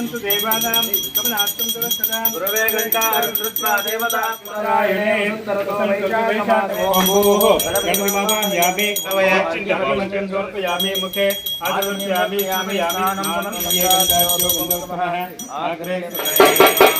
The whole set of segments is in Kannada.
वर्तन्तु देवानां कमलार्थं सदा गुरवे घण्टां श्रुत्वा देवता नारायणे तरतो वैशाखमाधोः गणमावाह्यामि भवयाचिन्तमन्त्रं समर्पयामि मुखे आदवर्पयामि यामि यामि नामं ये गण्डायो गुणः आग्रे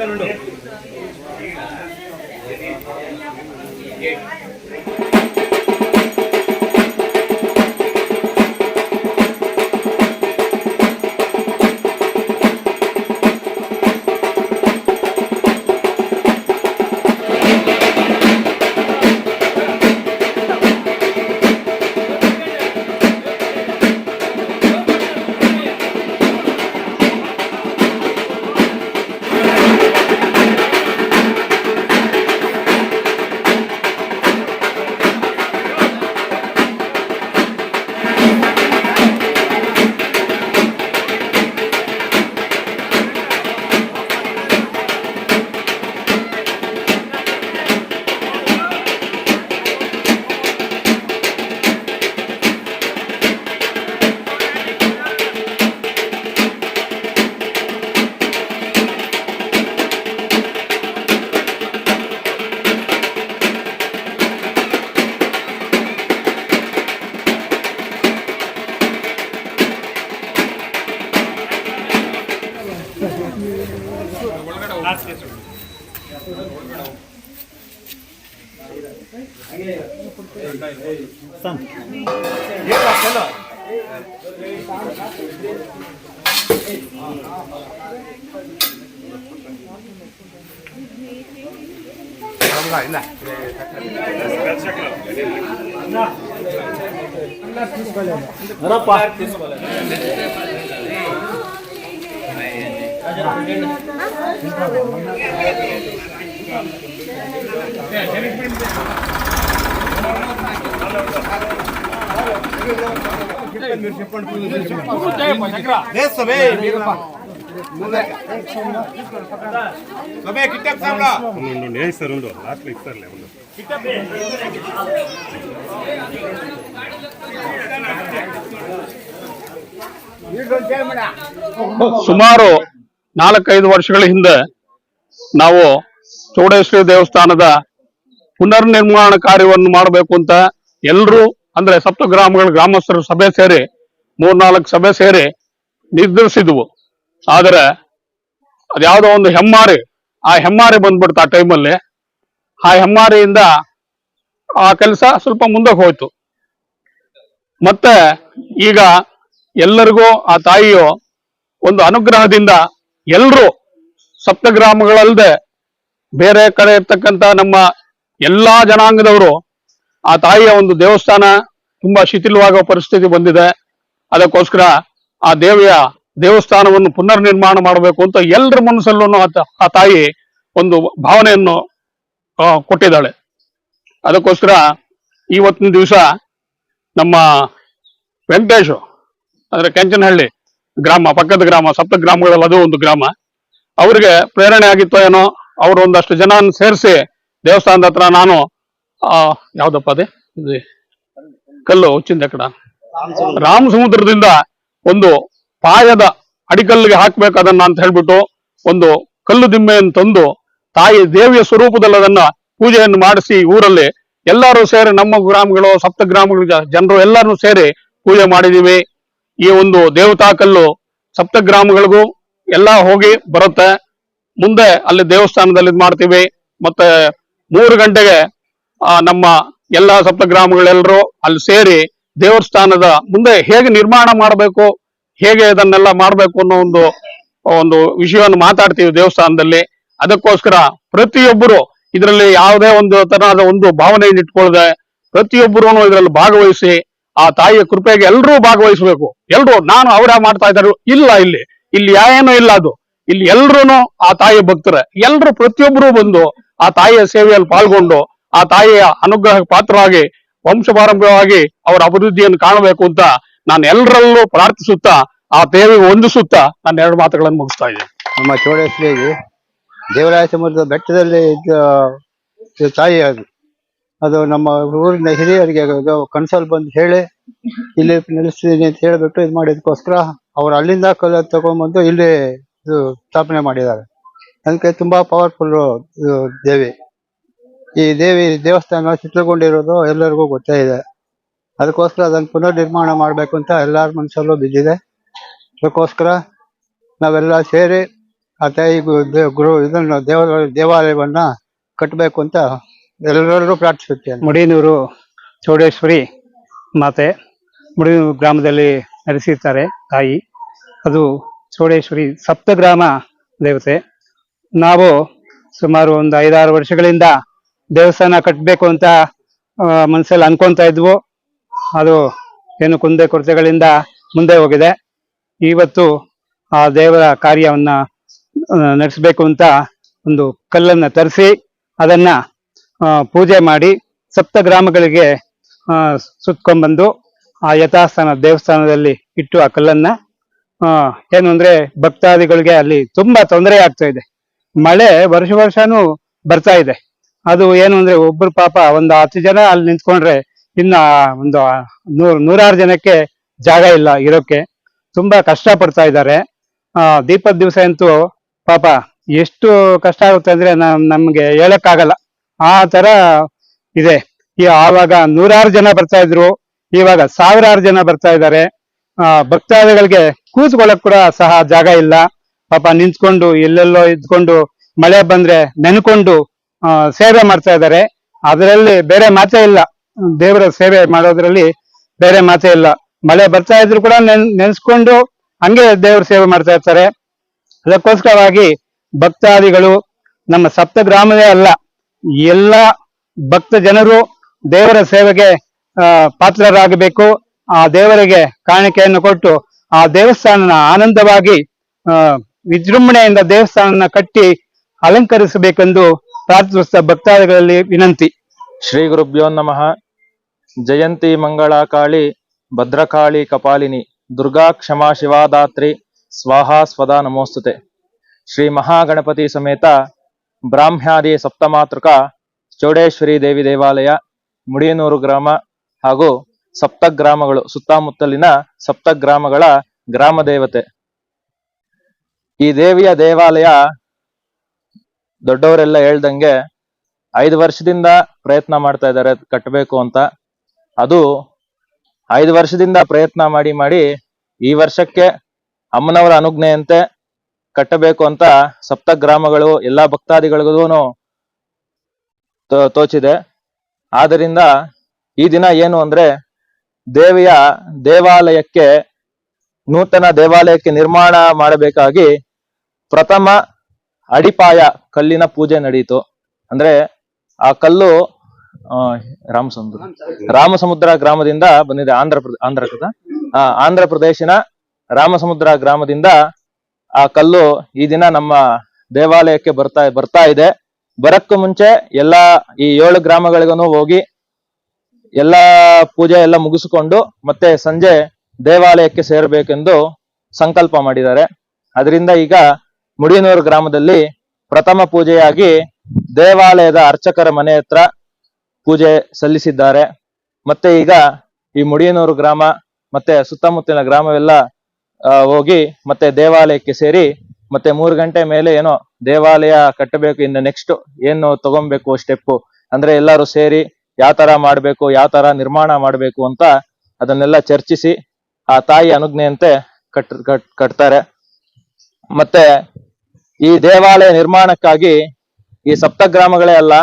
చూస్తానండు లాస్ట్ కేసు తీసుకోలేదు. తీసుకోలేదు. ಸಭೆ ಕಿಟ್ಟಪ್ ಸಾಮ್ರ ಒಂದು ನೇಸರ್ ಒಂದು ಲಾಸ್ಟ್ಲಿ ಇರ್ತಾರಲ್ಲ ಒಂದು ಸುಮಾರು ನಾಲ್ಕೈದು ವರ್ಷಗಳ ಹಿಂದೆ ನಾವು ಚೌಡೇಶ್ವರಿ ದೇವಸ್ಥಾನದ ಪುನರ್ ನಿರ್ಮಾಣ ಕಾರ್ಯವನ್ನು ಮಾಡಬೇಕು ಅಂತ ಎಲ್ಲರೂ ಅಂದ್ರೆ ಸಪ್ತ ಗ್ರಾಮಗಳ ಗ್ರಾಮಸ್ಥರು ಸಭೆ ಸೇರಿ, ಮೂರ್ನಾಲ್ಕು ಸಭೆ ಸೇರಿ ನಿರ್ಧರಿಸಿದ್ವು. ಆದರೆ ಅದ್ಯಾವುದೋ ಒಂದು ಹೆಮ್ಮಾರಿ, ಆ ಹೆಮ್ಮಾರಿ ಬಂದ್ಬಿಡ್ತು ಆ ಟೈಮಲ್ಲಿ. ಆ ಹೆಮ್ಮಾರಿಯಿಂದ ಆ ಕೆಲಸ ಸ್ವಲ್ಪ ಮುಂದಕ್ಕೆ ಹೋಯ್ತು. ಮತ್ತೆ ಈಗ ಎಲ್ಲರಿಗೂ, ಆ ತಾಯಿಯು ಒಂದು ಅನುಗ್ರಹದಿಂದ ಎಲ್ಲರೂ ಸಪ್ತಗ್ರಾಮಗಳಲ್ಲದೆ ಬೇರೆ ಕಡೆ ಇರ್ತಕ್ಕಂಥ ನಮ್ಮ ಎಲ್ಲಾ ಜನಾಂಗದವರು ಆ ತಾಯಿಯ ಒಂದು ದೇವಸ್ಥಾನ ತುಂಬಾ ಶಿಥಿಲವಾಗುವ ಪರಿಸ್ಥಿತಿ ಬಂದಿದೆ. ಅದಕ್ಕೋಸ್ಕರ ಆ ದೇವಿಯ ದೇವಸ್ಥಾನವನ್ನು ಪುನರ್ ನಿರ್ಮಾಣ ಮಾಡಬೇಕು ಅಂತ ಎಲ್ಲರ ಮನಸ್ಸಲ್ಲೂ ಆ ತಾಯಿ ಒಂದು ಭಾವನೆಯನ್ನು ಕೊಟ್ಟಿದ್ದಾಳೆ. ಅದಕ್ಕೋಸ್ಕರ ಇವತ್ತಿನ ದಿವಸ ನಮ್ಮ ವೆಂಕಟೇಶು, ಅಂದ್ರೆ ಕೆಂಚನಹಳ್ಳಿ ಗ್ರಾಮ, ಪಕ್ಕದ ಗ್ರಾಮ, ಸಪ್ತ ಗ್ರಾಮಗಳಲ್ಲಿ ಅದು ಒಂದು ಗ್ರಾಮ. ಅವ್ರಿಗೆ ಪ್ರೇರಣೆ ಆಗಿತ್ತೋ ಏನೋ, ಅವ್ರು ಒಂದಷ್ಟು ಜನ ಸೇರಿಸಿ ದೇವಸ್ಥಾನದ ಹತ್ರ ನಾನು, ಆ, ಯಾವ್ದಪ್ಪ ಅದೇ? ಕಲ್ಲು ಹುಚ್ಚಿಂದ ಕಡ ರಾಮ ಸಮುದ್ರದಿಂದ ಒಂದು ಪಾಯದ ಅಡಿಕಲ್ಲಿಗೆ ಹಾಕ್ಬೇಕು ಅದನ್ನ ಅಂತ ಹೇಳ್ಬಿಟ್ಟು ಒಂದು ಕಲ್ಲು ದಿಮ್ಮೆಯನ್ನು ತಂದು ತಾಯಿ ದೇವಿಯ ಸ್ವರೂಪದಲ್ಲಿ ಅದನ್ನ ಪೂಜೆಯನ್ನು ಮಾಡಿಸಿ ಊರಲ್ಲಿ ಎಲ್ಲರೂ ಸೇರಿ ನಮ್ಮ ಗ್ರಾಮಗಳು, ಸಪ್ತ ಗ್ರಾಮಗಳ ಜನರು ಎಲ್ಲರೂ ಸೇರಿ ಪೂಜೆ ಮಾಡಿದೀವಿ. ಈ ಒಂದು ದೇವತಾ ಕಲ್ಲು ಸಪ್ತ ಗ್ರಾಮಗಳಿಗೂ ಎಲ್ಲ ಹೋಗಿ ಬರುತ್ತೆ. ಮುಂದೆ ಅಲ್ಲಿ ದೇವಸ್ಥಾನದಲ್ಲಿ ಮಾಡ್ತೀವಿ. ಮತ್ತೆ ಮೂರು ಗಂಟೆಗೆ ನಮ್ಮ ಎಲ್ಲ ಸಪ್ತ ಗ್ರಾಮಗಳೆಲ್ಲರೂ ಅಲ್ಲಿ ಸೇರಿ ದೇವಸ್ಥಾನದ ಮುಂದೆ ಹೇಗೆ ನಿರ್ಮಾಣ ಮಾಡಬೇಕು, ಹೇಗೆ ಇದನ್ನೆಲ್ಲ ಮಾಡಬೇಕು ಅನ್ನೋ ಒಂದು ಒಂದು ವಿಷಯವನ್ನು ಮಾತಾಡ್ತೀವಿ ದೇವಸ್ಥಾನದಲ್ಲಿ. ಅದಕ್ಕೋಸ್ಕರ ಪ್ರತಿಯೊಬ್ಬರು ಇದರಲ್ಲಿ ಯಾವುದೇ ಒಂದು ತರಹದ ಒಂದು ಭಾವನೆಯನ್ನು ಇಟ್ಕೊಳ್ಳದೆ ಪ್ರತಿಯೊಬ್ಬರು ಇದರಲ್ಲಿ ಭಾಗವಹಿಸಿ ಆ ತಾಯಿಯ ಕೃಪೆಗೆ ಎಲ್ಲರೂ ಭಾಗವಹಿಸಬೇಕು. ಎಲ್ರು, ನಾನು ಅವರ ಮಾಡ್ತಾ ಇದ್ದಾರೆ ಇಲ್ಲ ಇಲ್ಲಿ. ಇಲ್ಲಿ ಏನೂ ಇಲ್ಲ ಅದು. ಇಲ್ಲಿ ಎಲ್ರು ಆ ತಾಯಿಯ ಭಕ್ತರೆ. ಎಲ್ರು ಪ್ರತಿಯೊಬ್ಬರು ಬಂದು ಆ ತಾಯಿಯ ಸೇವೆಯಲ್ಲಿ ಪಾಲ್ಗೊಂಡು ಆ ತಾಯಿಯ ಅನುಗ್ರಹ ಪಾತ್ರವಾಗಿ ವಂಶ ಪಾರಂಪರ್ಯವಾಗಿ ಅವರ ಅಭಿವೃದ್ಧಿಯನ್ನು ಕಾಣಬೇಕು ಅಂತ ನಾನು ಎಲ್ಲರಲ್ಲೂ ಪ್ರಾರ್ಥಿಸುತ್ತಾ, ಆ ದೇವಿಗೆ ಹೊಂದಿಸುತ್ತಾ ನಾನು ಎರಡು ಮಾತುಗಳನ್ನು ಮುಗಿಸ್ತಾ ಇದ್ದೀನಿ. ನಮ್ಮ ಚೋಡೇಶ್ವರಿ ದೇವರಾಯ ಸಮುದ್ರದ ಬೆಟ್ಟದಲ್ಲಿ ತಾಯಿ ಅದು ನಮ್ಮ ಊರಿನ ಹಿರಿಯರಿಗೆ ಕನ್ಸಲ್ ಬಂದು ಹೇಳಿ, ಇಲ್ಲಿ ನಿಲ್ಲಿಸ್ತೀನಿ ಅಂತ ಹೇಳ್ಬಿಟ್ಟು ಇದು ಮಾಡಿದಕ್ಕೋಸ್ಕರ ಅವ್ರು ಅಲ್ಲಿಂದ ಕಲ ತಗೊಂಡ್ಬಂದು ಇಲ್ಲಿ ಇದು ಸ್ಥಾಪನೆ ಮಾಡಿದ್ದಾರೆ. ಅದಕ್ಕೆ ತುಂಬಾ ಪವರ್ಫುಲ್ ದೇವಿ. ಈ ದೇವಿ ದೇವಸ್ಥಾನ ಚಿತ್ರಗೊಂಡಿರೋದು ಎಲ್ಲರಿಗೂ ಗೊತ್ತೇ ಇದೆ. ಅದಕ್ಕೋಸ್ಕರ ಅದನ್ನ ಪುನರ್ ನಿರ್ಮಾಣ ಮಾಡಬೇಕು ಅಂತ ಎಲ್ಲರ ಮನಸ್ಸಲ್ಲೂ ಬಿದ್ದಿದೆ. ಅದಕ್ಕೋಸ್ಕರ ನಾವೆಲ್ಲ ಸೇರಿ ಆ ತಾಯಿ ಗುರು ಇದನ್ನ ದೇವ ದೇವಾಲಯವನ್ನ ಕಟ್ಟಬೇಕು ಅಂತ ಎಲ್ಲರೂ ಪ್ರಾರ್ಥಿಸುತ್ತೇನೆ. ಮುಡಿನೂರು ಚೌಡೇಶ್ವರಿ ಮಾತೆ ಮುಡಿನೂರು ಗ್ರಾಮದಲ್ಲಿ ನಡೆಸಿರ್ತಾರೆ ತಾಯಿ. ಅದು ಚೌಡೇಶ್ವರಿ ಸಪ್ತಗ್ರಾಮ ದೇವತೆ. ನಾವು ಸುಮಾರು ಒಂದು ಐದಾರು ವರ್ಷಗಳಿಂದ ದೇವಸ್ಥಾನ ಕಟ್ಟಬೇಕು ಅಂತ ಮನಸ್ಸಲ್ಲಿ ಅನ್ಕೊಂತ ಇದ್ವು. ಅದು ಏನು ಕುಂದೆ ಕೊರತೆಗಳಿಂದ ಮುಂದೆ ಹೋಗಿದೆ. ಇವತ್ತು ಆ ದೇವರ ಕಾರ್ಯವನ್ನ ನಡೆಸಬೇಕು ಅಂತ ಒಂದು ಕಲ್ಲನ್ನ ತರಿಸಿ, ಅದನ್ನ ಪೂಜೆ ಮಾಡಿ ಸಪ್ತ ಗ್ರಾಮಗಳಿಗೆ ಸುತ್ಕೊಂಡ್ಬಂದು ಆ ಯಥಾಸ್ಥಾನ, ದೇವಸ್ಥಾನದಲ್ಲಿ ಇಟ್ಟು ಆ ಕಲ್ಲನ್ನ ಏನು ಅಂದ್ರೆ ಭಕ್ತಾದಿಗಳಿಗೆ ಅಲ್ಲಿ ತುಂಬಾ ತೊಂದರೆ ಆಗ್ತಾ ಇದೆ. ಮಳೆ ವರ್ಷ ವರ್ಷನೂ ಬರ್ತಾ ಇದೆ. ಅದು ಏನು ಅಂದ್ರೆ ಒಬ್ರು ಪಾಪ ಒಂದು ಹತ್ತು ಜನ ಅಲ್ಲಿ ನಿಂತ್ಕೊಂಡ್ರೆ ಇನ್ನ ಒಂದು ನೂರ್, ನೂರಾರು ಜನಕ್ಕೆ ಜಾಗ ಇಲ್ಲ ಇರೋಕೆ ತುಂಬಾ ಕಷ್ಟ ಪಡ್ತಾ ಇದ್ದಾರೆ. ಆ, ದೀಪದ ದಿವಸ ಅಂತೂ ಪಾಪ ಎಷ್ಟು ಕಷ್ಟ ಆಗುತ್ತೆ ಅಂದ್ರೆ ನಮ್ಗೆ ಹೇಳಕ್ಕಾಗಲ್ಲ. ಆ ತರ ಇದೆ. ಈ ಆವಾಗ ನೂರಾರು ಜನ ಬರ್ತಾ ಇದ್ರು. ಇವಾಗ ಸಾವಿರಾರು ಜನ ಬರ್ತಾ ಇದ್ದಾರೆ. ಆ, ಭಕ್ತಾದಿಗಳಿಗೆ ಕೂತ್ಕೊಳ್ಳಕ್ ಕೂಡ ಸಹ ಜಾಗ ಇಲ್ಲ. ಪಾಪ ನಿಂತ್ಕೊಂಡು, ಎಲ್ಲೆಲ್ಲೋ ಇದ್ಕೊಂಡು ಮಳೆ ಬಂದ್ರೆ ನೆನ್ಕೊಂಡು ಸೇವೆ ಮಾಡ್ತಾ ಇದ್ದಾರೆ. ಅದರಲ್ಲಿ ಬೇರೆ ಮಾತೇ ಇಲ್ಲ. ದೇವರ ಸೇವೆ ಮಾಡೋದ್ರಲ್ಲಿ ಬೇರೆ ಮಾತೇ ಇಲ್ಲ. ಮಳೆ ಬರ್ತಾ ಇದ್ರು ಕೂಡ ನೆನ್, ನೆನ್ಸ್ಕೊಂಡು ಹಂಗೆ ದೇವ್ರ ಸೇವೆ ಮಾಡ್ತಾ ಇರ್ತಾರೆ. ಅದಕ್ಕೋಸ್ಕರವಾಗಿ ಭಕ್ತಾದಿಗಳು ನಮ್ಮ ಸಪ್ತ ಗ್ರಾಮವೇ ಅಲ್ಲ ಎಲ್ಲ ಭಕ್ತ ಜನರು ದೇವರ ಸೇವೆಗೆ ಪಾತ್ರರಾಗಬೇಕು. ಆ ದೇವರಿಗೆ ಕಾಣಿಕೆಯನ್ನು ಕೊಟ್ಟು ಆ ದೇವಸ್ಥಾನನ ಆನಂದವಾಗಿ ವಿಜೃಂಭಣೆಯಿಂದ ದೇವಸ್ಥಾನನ ಕಟ್ಟಿ ಅಲಂಕರಿಸಬೇಕೆಂದು ಪ್ರಾರ್ಥಿಸುತ್ತಾ ಭಕ್ತಾದಿಗಳಲ್ಲಿ ವಿನಂತಿ. ಶ್ರೀ ಗುರುಭ್ಯೋ ನಮಃ. ಜಯಂತಿ ಮಂಗಳಾಕಾಳಿ, ಭದ್ರಕಾಳಿ ಕಪಾಲಿನಿ, ದುರ್ಗಾ ಕ್ಷಮಾ ಶಿವಾದಾತ್ರಿ, ಸ್ವಾಹಾ ಸ್ವದಾ ನಮೋಸ್ತುತೆ. ಶ್ರೀ ಮಹಾಗಣಪತಿ ಸಮೇತ ಬ್ರಾಹ್ಮ್ಯಾದಿ ಸಪ್ತಮಾತೃಕ ಚೌಡೇಶ್ವರಿ ದೇವಿ ದೇವಾಲಯ, ಮುಡಿಯನೂರು ಗ್ರಾಮ ಹಾಗೂ ಸಪ್ತ ಗ್ರಾಮಗಳು, ಸುತ್ತಮುತ್ತಲಿನ ಸಪ್ತ ಗ್ರಾಮಗಳ ಗ್ರಾಮ ದೇವತೆ. ಈ ದೇವಿಯ ದೇವಾಲಯ ದೊಡ್ಡವರೆಲ್ಲ ಹೇಳ್ದಂಗೆ ಐದು ವರ್ಷದಿಂದ ಪ್ರಯತ್ನ ಮಾಡ್ತಾ ಇದ್ದಾರೆ ಕಟ್ಟಬೇಕು ಅಂತ. ಅದು ಐದು ವರ್ಷದಿಂದ ಪ್ರಯತ್ನ ಮಾಡಿ ಮಾಡಿ ಈ ವರ್ಷಕ್ಕೆ ಅಮ್ಮನವರ ಅನುಜ್ಞೆಯಂತೆ ಕಟ್ಟಬೇಕು ಅಂತ ಸಪ್ತ ಗ್ರಾಮಗಳು ಎಲ್ಲಾ ಭಕ್ತಾದಿಗಳಿಗೂ ತೋಚಿದೆ. ಆದ್ದರಿಂದ ಈ ದಿನ ಏನು ಅಂದ್ರೆ ದೇವಿಯ ದೇವಾಲಯಕ್ಕೆ, ನೂತನ ದೇವಾಲಯಕ್ಕೆ ನಿರ್ಮಾಣ ಮಾಡಬೇಕಾಗಿ ಪ್ರಥಮ ಅಡಿಪಾಯ ಕಲ್ಲಿನ ಪೂಜೆ ನಡೆಯಿತು ಅಂದ್ರೆ ಆ ಕಲ್ಲು ರಾಮಸಮುದ್ರ ರಾಮಸಮುದ್ರ ಗ್ರಾಮದಿಂದ ಬಂದಿದೆ ಆಂಧ್ರ ಆಂಧ್ರ ಆಂಧ್ರ ಪ್ರದೇಶಿನ ರಾಮಸಮುದ್ರ ಗ್ರಾಮದಿಂದ ಆ ಕಲ್ಲು ಈ ದಿನ ನಮ್ಮ ದೇವಾಲಯಕ್ಕೆ ಬರ್ತಾ ಬರ್ತಾ ಇದೆ. ಬರಕ್ಕೂ ಮುಂಚೆ ಎಲ್ಲಾ ಈ ಏಳು ಗ್ರಾಮಗಳಿಗೂ ಹೋಗಿ ಎಲ್ಲಾ ಪೂಜೆ ಎಲ್ಲ ಮುಗಿಸಿಕೊಂಡು ಮತ್ತೆ ಸಂಜೆ ದೇವಾಲಯಕ್ಕೆ ಸೇರಬೇಕೆಂದು ಸಂಕಲ್ಪ ಮಾಡಿದ್ದಾರೆ. ಅದರಿಂದ ಈಗ ಮುಡಿಯನೂರು ಗ್ರಾಮದಲ್ಲಿ ಪ್ರಥಮ ಪೂಜೆಯಾಗಿ ದೇವಾಲಯದ ಅರ್ಚಕರ ಮನೆ ಹತ್ರ ಪೂಜೆ ಸಲ್ಲಿಸಿದ್ದಾರೆ. ಮತ್ತೆ ಈಗ ಈ ಮುಡಿಯನೂರು ಗ್ರಾಮ ಮತ್ತೆ ಸುತ್ತಮುತ್ತಲಿನ ಗ್ರಾಮವೆಲ್ಲ ಹೋಗಿ ಮತ್ತೆ ದೇವಾಲಯಕ್ಕೆ ಸೇರಿ ಮತ್ತೆ ಮೂರು ಗಂಟೆ ಮೇಲೆ ಏನೋ ದೇವಾಲಯ ಕಟ್ಟಬೇಕು, ಇನ್ನು ನೆಕ್ಸ್ಟ್ ಏನು ತಗೊಬೇಕು ಸ್ಟೆಪ್ ಅಂದ್ರೆ ಎಲ್ಲರೂ ಸೇರಿ ಯಾವ ತರ ಮಾಡ್ಬೇಕು, ಯಾವ ತರ ನಿರ್ಮಾಣ ಮಾಡ್ಬೇಕು ಅಂತ ಅದನ್ನೆಲ್ಲ ಚರ್ಚಿಸಿ ಆ ತಾಯಿ ಅನುಜ್ಞೆಯಂತೆ ಕಟ್ ಕಟ್, ಕಟ್ತಾರೆ. ಮತ್ತೆ ಈ ದೇವಾಲಯ ನಿರ್ಮಾಣಕ್ಕಾಗಿ ಈ ಸಪ್ತ ಗ್ರಾಮಗಳೇ ಅಲ್ಲ,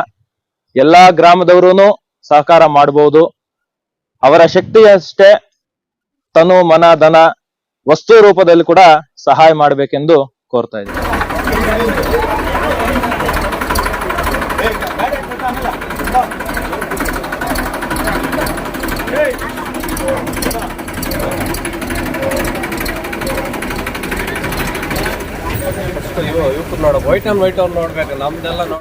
ಎಲ್ಲಾ ಗ್ರಾಮದವರೂ ಸಹಕಾರ ಮಾಡಬಹುದು ಅವರ ಶಕ್ತಿಯಷ್ಟೇ ತನು, ಮನ, ಧನ ವಸ್ತು ರೂಪದಲ್ಲಿ ಕೂಡ ಸಹಾಯ ಮಾಡಬೇಕೆಂದು ಕೋರ್ತಾ ಇದ್ದೀನಿ. ವೈಟ್ ಅಂಡ್ ವೈಟ್ ಅವ್ರು ನೋಡ್ಬೇಕು ನಮ್ದೆಲ್ಲ